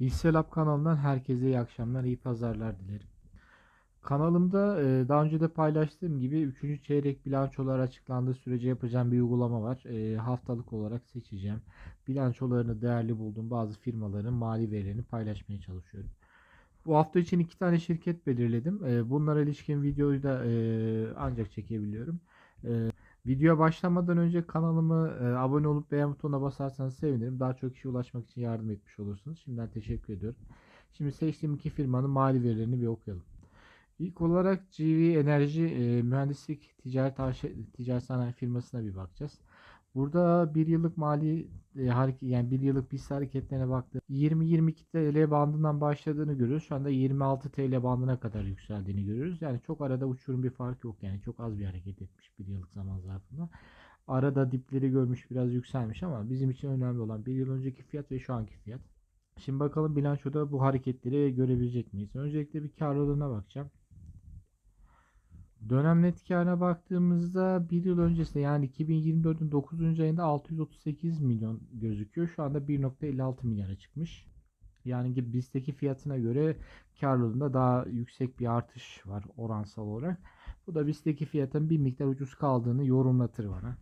Hisselab kanalından herkese iyi akşamlar, iyi pazarlar dilerim. Kanalımda e, daha önce de paylaştığım gibi 3. çeyrek bilançolar açıklandığı sürece yapacağım bir uygulama var. E, haftalık olarak seçeceğim. Bilançolarını değerli bulduğum bazı firmaların mali verilerini paylaşmaya çalışıyorum. Bu hafta için iki tane şirket belirledim. E, bunlara ilişkin videoyu da ancak çekebiliyorum. Videoya başlamadan önce kanalımı e, abone olup beğen butonuna basarsanız sevinirim. Daha çok kişiye ulaşmak için yardım etmiş olursunuz. Şimdiden teşekkür ediyorum. Şimdi seçtiğim iki firmanın mali verilerini bir okuyalım. İlk olarak GV Enerji e, Mühendislik Ticaret, Ticaret Sanayi firmasına bir bakacağız. Burada bir yıllık mali e, hareket yani bir yıllık hisse hareketlerine baktı. 20-22 TL bandından başladığını görüyoruz. Şu anda 26 TL bandına kadar yükseldiğini görüyoruz. Yani çok arada uçurum bir fark yok. Yani çok az bir hareket etmiş bir yıllık zaman zarfında. Arada dipleri görmüş biraz yükselmiş ama bizim için önemli olan bir yıl önceki fiyat ve şu anki fiyat. Şimdi bakalım bilançoda bu hareketleri görebilecek miyiz? Öncelikle bir karlılığına bakacağım. Dönem net karına baktığımızda bir yıl öncesinde yani 2024'ün 9. ayında 638 milyon gözüküyor. Şu anda 1.56 milyara çıkmış. Yani ki bizdeki fiyatına göre karlılığında daha yüksek bir artış var oransal olarak. Bu da bizdeki fiyatın bir miktar ucuz kaldığını yorumlatır bana.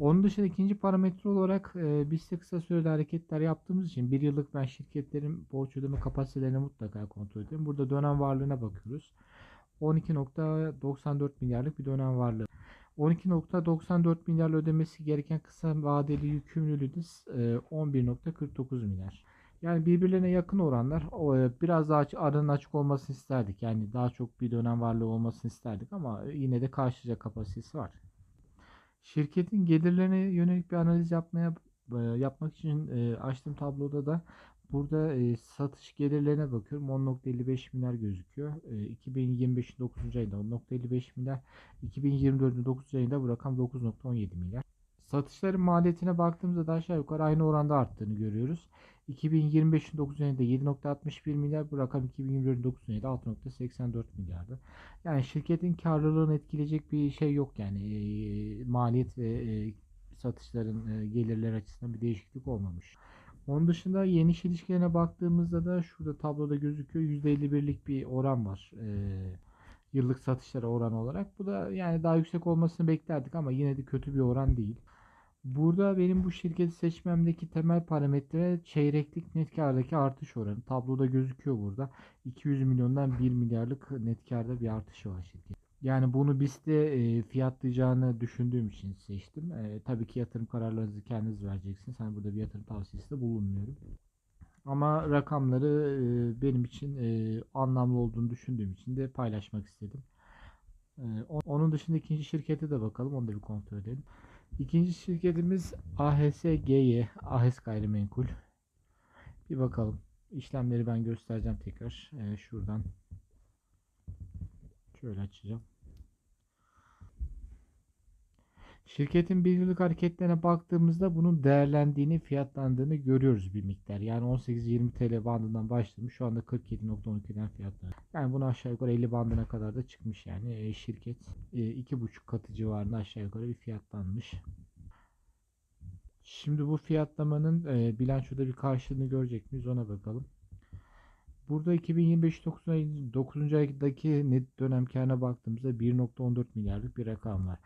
Onun dışında ikinci parametre olarak e, biz de kısa süreli hareketler yaptığımız için bir yıllık ben şirketlerin borç ödeme kapasitelerini mutlaka kontrol ediyorum. Burada dönem varlığına bakıyoruz. 12.94 milyarlık bir dönem varlığı. 12.94 milyar ödemesi gereken kısa vadeli yükümlülüğünüz 11.49 milyar. Yani birbirlerine yakın oranlar. Biraz daha aranın açık olmasını isterdik. Yani daha çok bir dönem varlığı olmasını isterdik ama yine de karşılayacak kapasitesi var. Şirketin gelirlerine yönelik bir analiz yapmaya yapmak için açtığım tabloda da Burada e, satış gelirlerine bakıyorum. 10.55 milyar gözüküyor. E, 2025'in 9. ayında 10.55 milyar. 2024'ün 9. ayında bu rakam 9.17 milyar. Satışların maliyetine baktığımızda da aşağı yukarı aynı oranda arttığını görüyoruz. 2025'in 9. ayında 7.61 milyar. Bu rakam 2024'ün 9. ayında 6.84 milyardı. Yani şirketin karlılığını etkileyecek bir şey yok yani. E, maliyet ve e, satışların e, gelirler açısından bir değişiklik olmamış. Onun dışında yeni iş ilişkilerine baktığımızda da şurada tabloda gözüküyor. %51'lik bir oran var. Ee, yıllık satışlara oran olarak. Bu da yani daha yüksek olmasını beklerdik ama yine de kötü bir oran değil. Burada benim bu şirketi seçmemdeki temel parametre çeyreklik net kardaki artış oranı. Tabloda gözüküyor burada. 200 milyondan 1 milyarlık net karda bir artışı var şirket. Yani bunu BIST'te e, fiyatlayacağını düşündüğüm için seçtim. E, tabii ki yatırım kararlarınızı kendiniz vereceksiniz. Hani burada bir yatırım tavsiyesi de bulunmuyorum. Ama rakamları e, benim için e, anlamlı olduğunu düşündüğüm için de paylaşmak istedim. E, onun dışında ikinci şirkete de bakalım. Onu da bir kontrol edelim. İkinci şirketimiz AHSGY, AHS Gayrimenkul. Bir bakalım. İşlemleri ben göstereceğim tekrar. E, şuradan şöyle açacağım. Şirketin bir yıllık hareketlerine baktığımızda bunun değerlendiğini, fiyatlandığını görüyoruz bir miktar. Yani 18-20 TL bandından başlamış. Şu anda 47.12'den fiyatlanıyor. Yani bunu aşağı yukarı 50 bandına kadar da çıkmış yani. E, şirket e, 2.5 katı civarında aşağı yukarı bir fiyatlanmış. Şimdi bu fiyatlamanın e, bilançoda bir karşılığını görecek miyiz ona bakalım. Burada 2025 9. Ay, 9. aydaki net dönem karına baktığımızda 1.14 milyarlık bir rakam var.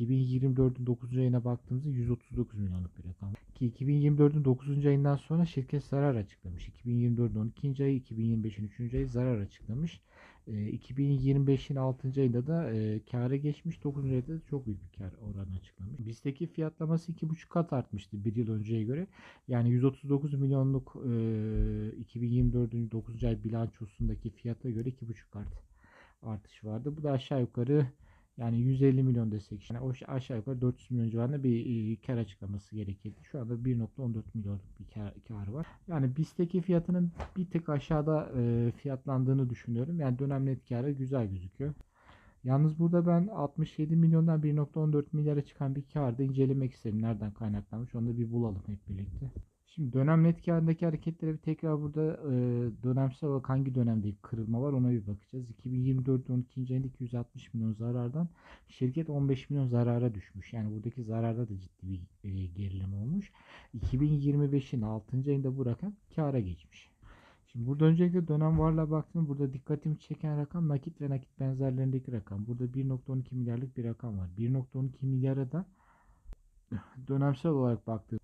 2024'ün 9. ayına baktığımızda 139 milyonluk bir rakam. Ki 2024'ün 9. ayından sonra şirket zarar açıklamış. 2024'ün 12. ayı, 2025'in 3. ayı zarar açıklamış. E, 2025'in 6. ayında da e, kâra geçmiş. 9. ayda da çok büyük bir kar oranı açıklamış. Bizdeki fiyatlaması 2,5 kat artmıştı bir yıl önceye göre. Yani 139 milyonluk e, 2024'ün 9. ay bilançosundaki fiyata göre 2,5 kat artış vardı. Bu da aşağı yukarı yani 150 milyon desek yani o aşağı yukarı 400 milyon civarında bir e, kar açıklaması gerekirdi. Şu anda 1.14 milyonluk bir kar, kar var. Yani BIST'teki fiyatının bir tık aşağıda e, fiyatlandığını düşünüyorum. Yani dönem net karı güzel gözüküyor. Yalnız burada ben 67 milyondan 1.14 milyara çıkan bir karda incelemek isterim. Nereden kaynaklanmış onu da bir bulalım hep birlikte. Şimdi dönem net karındaki hareketlere bir tekrar burada e, dönemsel olarak hangi dönemde kırılma var ona bir bakacağız. 2024 12. ayında 260 milyon zarardan şirket 15 milyon zarara düşmüş. Yani buradaki zararda da ciddi bir e, gerileme olmuş. 2025'in 6. ayında bu rakam kara geçmiş. Şimdi burada öncelikle dönem varlığa baktım. Burada dikkatimi çeken rakam nakit ve nakit benzerlerindeki rakam. Burada 1.12 milyarlık bir rakam var. 1.12 milyara da dönemsel olarak baktığım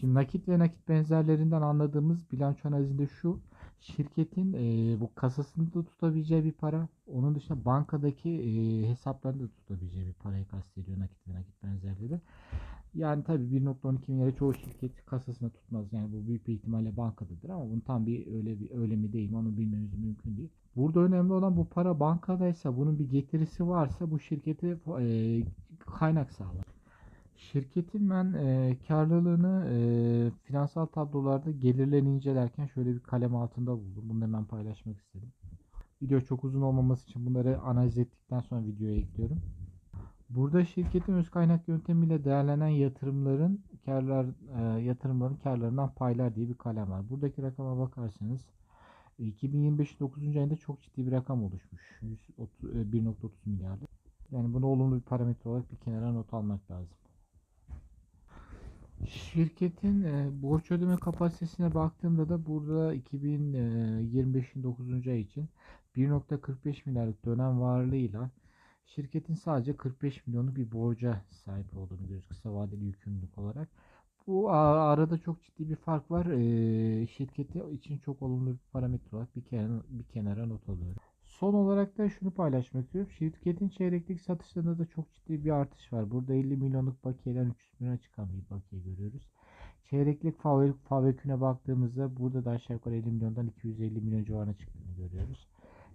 Şimdi nakit ve nakit benzerlerinden anladığımız bilanço analizinde şu. Şirketin e, bu kasasında da tutabileceği bir para. Onun dışında bankadaki e, hesaplarında da tutabileceği bir parayı kastediyor nakit ve nakit benzerleri. Yani tabii 1.12 milyarı çoğu şirket kasasında tutmaz. Yani bu büyük bir ihtimalle bankadadır ama bunun tam bir öyle bir öyle mi değil mi onu bilmemiz mümkün değil. Burada önemli olan bu para bankadaysa bunun bir getirisi varsa bu şirkete e, kaynak sağlar. Şirketin ben e, karlılığını e, finansal tablolarda gelirlerini incelerken şöyle bir kalem altında buldum. Bunu hemen paylaşmak istedim. Video çok uzun olmaması için bunları analiz ettikten sonra videoya ekliyorum. Burada şirketin öz kaynak yöntemiyle değerlenen yatırımların karlar e, yatırımların karlarından paylar diye bir kalem var. Buradaki rakama bakarsanız 2025 9. ayında çok ciddi bir rakam oluşmuş. 1.30 milyardı. Yani bunu olumlu bir parametre olarak bir kenara not almak lazım. Şirketin e, borç ödeme kapasitesine baktığımda da burada 2025'in 9. ay için 1.45 milyarlık dönem varlığıyla şirketin sadece 45 milyonluk bir borca sahip olduğunu görüyoruz kısa vadeli yükümlülük olarak. Bu arada çok ciddi bir fark var. E, şirketi için çok olumlu bir parametre olarak bir kenara, bir kenara not alıyorum. Son olarak da şunu paylaşmak istiyorum. Şirketin çeyreklik satışlarında da çok ciddi bir artış var. Burada 50 milyonluk bakiyeden 300 milyona çıkan bir bakiye görüyoruz. Çeyreklik faveküne baktığımızda burada da aşağı yukarı 50 milyondan 250 milyon civarına çıktığını görüyoruz.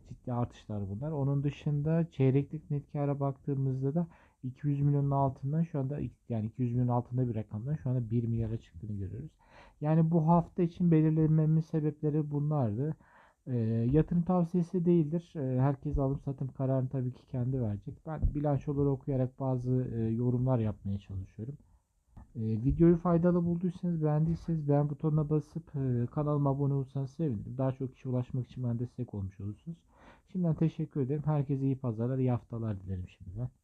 Ciddi artışlar bunlar. Onun dışında çeyreklik net kâra baktığımızda da 200 milyonun altından şu anda yani 200 milyonun altında bir rakamdan şu anda 1 milyara çıktığını görüyoruz. Yani bu hafta için belirlenmemin sebepleri bunlardı. E, yatırım tavsiyesi değildir. E, herkes alım satım kararını tabii ki kendi verecek. Ben bilançoları okuyarak bazı e, yorumlar yapmaya çalışıyorum. E, videoyu faydalı bulduysanız beğendiyseniz beğen butonuna basıp e, kanalıma abone olursanız sevinirim. Daha çok kişi ulaşmak için bana destek olmuş olursunuz. Şimdiden teşekkür ederim. Herkese iyi pazarlar, iyi haftalar dilerim şimdiden.